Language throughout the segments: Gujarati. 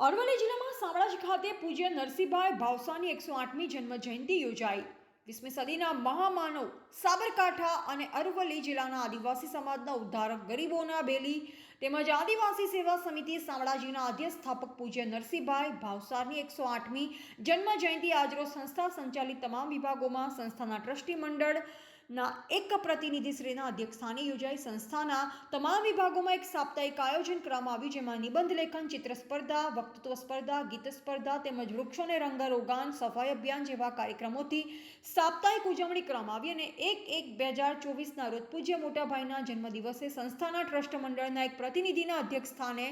અરવલ્લી જિલ્લામાં શામળાજી ખાતે પૂજ્ય નરસિંહભાઈ ભાવસાની એકસો આઠમી જન્મ જયંતિ યોજાઈ. વીસમી સદીના મહામાનવ સાબરકાંઠા અને અરવલ્લી જિલ્લાના આદિવાસી સમાજના ઉદ્ધારક ગરીબોના બેલી તેમજ આદિવાસી સેવા સમિતિ શામળાજીના અધ્યક્ષ સ્થાપક પૂજ્ય નરસિંહભાઈ ભાવસારની એકસો આઠમી જન્મ જયંતિ આજરોજ સંસ્થા સંચાલિત તમામ વિભાગોમાં સંસ્થાના ટ્રસ્ટી મંડળ ના, એક પ્રતિનિધિશ્રીના અધ્યક્ષસ્થાને યોજાઈ સંસ્થાના તમામ વિભાગોમાં એક સાપ્તાહિક આયોજન કરવામાં આવ્યું, જેમાં નિબંધ લેખન, ચિત્ર સ્પર્ધા, વક્તૃત્વ સ્પર્ધા, ગીત સ્પર્ધા તેમજ વૃક્ષોને રંગારોગાન, સફાઈ અભિયાન જેવા કાર્યક્રમોથી સાપ્તાહિક ઉજવણી કરવામાં આવી અને એક એક બે હજાર ચોવીસના રોજ મોટાભાઈના જન્મદિવસે સંસ્થાના ટ્રસ્ટ મંડળના એક પ્રતિનિધિના અધ્યક્ષસ્થાને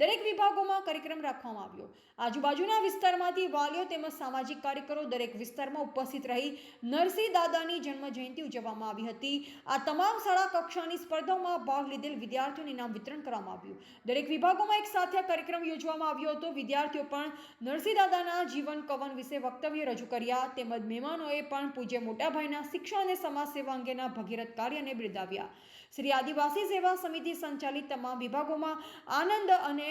દરેક વિભાગોમાં કાર્યક્રમ રાખવામાં આવ્યો. આજુબાજુના વિસ્તારમાંથી વાલીઓ તેમજ સામાજિક કાર્યકરો દરેક વિસ્તારમાં ઉપસ્થિત રહી નરસિંહ દાદાની જન્મ જયંતિ ઉજવવામાં આવી હતી. આ તમામ શાળા કક્ષાની સ્પર્ધાઓમાં ભાગ લીધેલ વિદ્યાર્થીઓને ઇનામ વિતરણ કરવામાં આવ્યું. દરેક વિભાગોમાં એક સાથે આ કાર્યક્રમ યોજવામાં આવ્યો હતો. વિદ્યાર્થીઓ પણ નરસિંહ દાદાના જીવન કવન વિશે વક્તવ્ય રજૂ કર્યા. તેમજ મહેમાનોએ પણ પૂજ્ય મોટાભાઈના શિક્ષણ અને સમાજ સેવા અંગેના ભગીરથ કાર્યને બિરદાવ્યા. શ્રી આદિવાસી સેવા સમિતિ સંચાલિત તમામ વિભાગોમાં આનંદ અને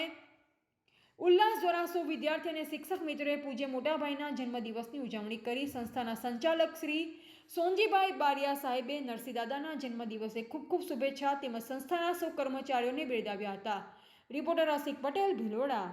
ઉલ્લાસ જોરાસો વિદ્યાર્થી અને શિક્ષક મિત્રોએ પૂજ્ય મોટાભાઈના જન્મદિવસની ઉજવણી કરી સંસ્થાના સંચાલક શ્રી સોનજીભાઈ બારિયા સાહેબે નરસિંહદાદાના જન્મદિવસે ખૂબ ખૂબ શુભેચ્છા તેમજ સંસ્થાના સૌ કર્મચારીઓને બિરદાવ્યા હતા. રિપોર્ટર રસિક પટેલ ભિલોડા.